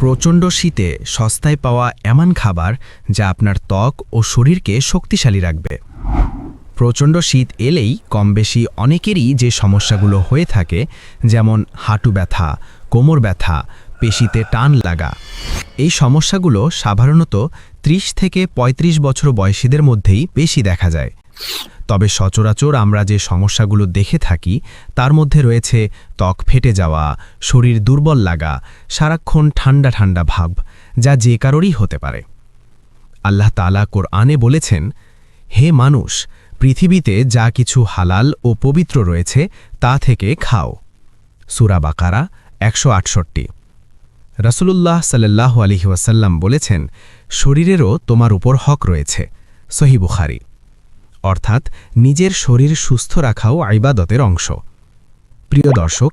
প্রচণ্ড শীতে সস্তায় পাওয়া এমন খাবার যা আপনার ত্বক ও শরীরকে শক্তিশালী রাখবে। প্রচণ্ড শীত এলেই কম বেশি অনেকেরই যে সমস্যাগুলো হয়ে থাকে, যেমন হাঁটু ব্যথা, কোমর ব্যথা, পেশিতে টান লাগা, এই সমস্যাগুলো সাধারণত ৩০ থেকে ৩৫ বছর বয়সীদের মধ্যেই বেশি দেখা যায়। তবে সচরাচর আমরা যে সমস্যাগুলো দেখে থাকি, তার মধ্যে রয়েছে ত্বক ফেটে যাওয়া, শরীর দুর্বল লাগা, সারাক্ষণ ঠান্ডা ঠান্ডা ভাব, যা যে কারোরই হতে পারে। আল্লাহ তালা কোরআনে বলেছেন, হে মানুষ, পৃথিবীতে যা কিছু হালাল ও পবিত্র রয়েছে, তা থেকে খাও। সুরা বাকারা, একশো আটষট্টি। রসুলুল্লাহ সাল্লাহ আলহিউসাল্লাম বলেছেন, শরীরেরও তোমার উপর হক রয়েছে। সহি বুখারি। অর্থাৎ নিজের শরীর সুস্থ রাখাও আইবাদতের অংশ। প্রিয় দর্শক,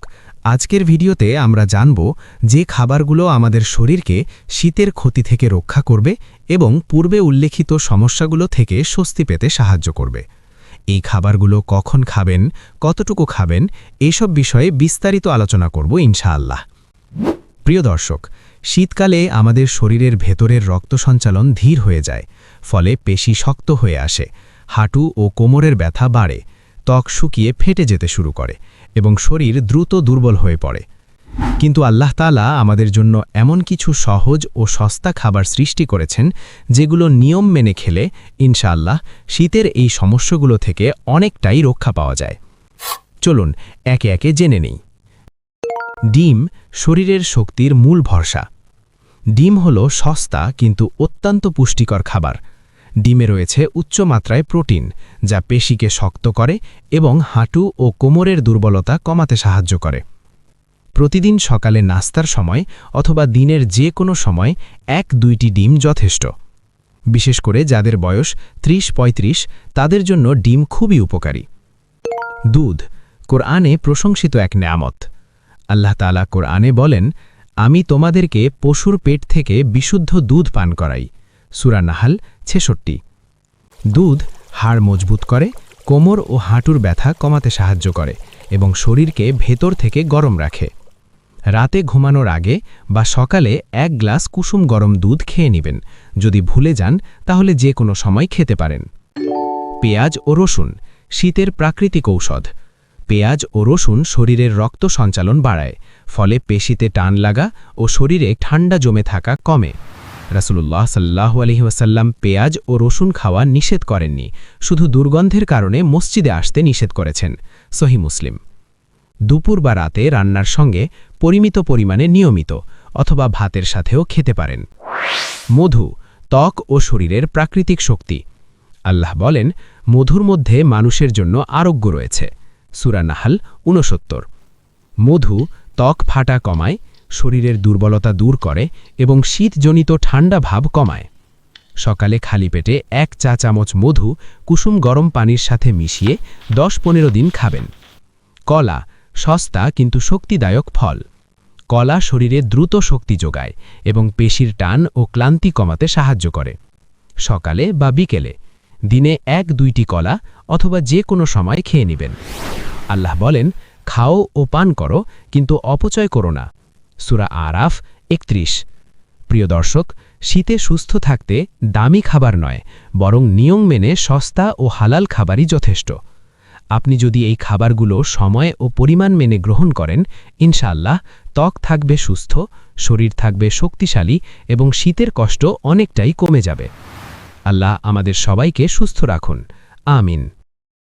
আজকের ভিডিওতে আমরা জানব যে খাবারগুলো আমাদের শরীরকে শীতের ক্ষতি থেকে রক্ষা করবে এবং পূর্বে উল্লেখিত সমস্যাগুলো থেকে স্বস্তি পেতে সাহায্য করবে। এই খাবারগুলো কখন খাবেন, কতটুকু খাবেন, এসব বিষয়ে বিস্তারিত আলোচনা করব ইনশাআল্লাহ। প্রিয় দর্শক, শীতকালে আমাদের শরীরের ভেতরের রক্ত সঞ্চালন ধীর হয়ে যায়, ফলে পেশি শক্ত হয়ে আসে। হাঁটু ও কোমরের ব্যথা বাড়ে, ত্বক শুকিয়ে ফেটে যেতে শুরু করে এবং শরীর দ্রুত দুর্বল হয়ে পড়ে। কিন্তু আল্লাহ তালা আমাদের জন্য এমন কিছু সহজ ও সস্তা খাবার সৃষ্টি করেছেন, যেগুলো নিয়ম মেনে খেলে, ইনশাআল্লাহ, শীতের এই সমস্যাগুলো থেকে অনেকটাই রক্ষা পাওয়া যায়। চলুন, একে একে জেনে নেই। ডিম, শরীরের শক্তির মূল ভরসা। ডিম হল সস্তা কিন্তু অত্যন্ত পুষ্টিকর খাবার। ডিমে রয়েছে উচ্চ মাত্রায় প্রোটিন, যা পেশিকে শক্ত করে এবং হাঁটু ও কোমরের দুর্বলতা কমাতে সাহায্য করে। প্রতিদিন সকালে নাস্তার সময় অথবা দিনের যে কোনো সময় এক দুইটি ডিম যথেষ্ট। বিশেষ করে যাদের বয়স ত্রিশ ৩৫ তাদের জন্য ডিম খুবই উপকারী। দুধ, কোরআনে প্রশংসিত এক নেয়ামত। আল্লাহ তালা কোরআনে বলেন, আমি তোমাদেরকে পশুর পেট থেকে বিশুদ্ধ দুধ পান করাই। সুরা নাহাল ছেষট্টি। দুধ হাড় মজবুত করে, কোমর ও হাঁটুর ব্যথা কমাতে সাহায্য করে এবং শরীরকে ভেতর থেকে গরম রাখে। রাতে ঘুমানোর আগে বা সকালে এক গ্লাস কুসুম গরম দুধ খেয়ে নেবেন। যদি ভুলে যান, তাহলে যে কোনো সময় খেতে পারেন। পেঁয়াজ ও রসুন, শীতের প্রাকৃতিক ঔষধ। পেঁয়াজ ও রসুন শরীরের রক্ত সঞ্চালন বাড়ায়, ফলে পেশিতে টান লাগা ও শরীরে ঠান্ডা জমে থাকা কমে। রাসুলুল্লাহ সাল্লাহ আলহিহাসাল্লাম পেঁয়াজ ও রসুন খাওয়া নিষেধ করেননি। শুধু দুর্গন্ধের কারণে মসজিদে আসতে নিষেধ করেছেন সহি মুসলিম। দুপুর বা রাতে রান্নার সঙ্গে পরিমিত পরিমাণে নিয়মিত অথবা ভাতের সাথেও খেতে পারেন। মধু, ত্বক ও শরীরের প্রাকৃতিক শক্তি। আল্লাহ বলেন, মধুর মধ্যে মানুষের জন্য আরোগ্য রয়েছে। সুরানাহাল ঊনসত্তর। মধু, ত্বক ফাটা কমায় শরীরের দুর্বলতা দূর করে এবং শীতজনিত ঠান্ডা ভাব কমায়। সকালে খালি পেটে এক চা চামচ মধু, কুসুম গরম পানির সাথে মিশিয়ে দশ পনেরো দিন খাবেন। কলা, সস্তা কিন্তু শক্তিদায়ক ফল। কলা শরীরে দ্রুত শক্তি যোগায় এবং পেশির টান ও ক্লান্তি কমাতে সাহায্য করে। সকালে বা বিকেলে দিনে এক দুইটি কলা অথবা যে কোনো সময় খেয়ে নেবেন। আল্লাহ বলেন, খাও ও পান করো, কিন্তু অপচয় করো না। সুরা আরাফ একত্রিশ। প্রিয় দর্শক, শীতে সুস্থ থাকতে দামি খাবার নয়, বরং নিয়ম মেনে সস্তা ও হালাল খাবারই যথেষ্ট। আপনি যদি এই খাবারগুলো সময় ও পরিমাণ মেনে গ্রহণ করেন, ইনশাআল্লাহ ত্বক থাকবে সুস্থ, শরীর থাকবে শক্তিশালী এবং শীতের কষ্ট অনেকটাই কমে যাবে। আল্লাহ আমাদের সবাইকে সুস্থ রাখুন। আমিন।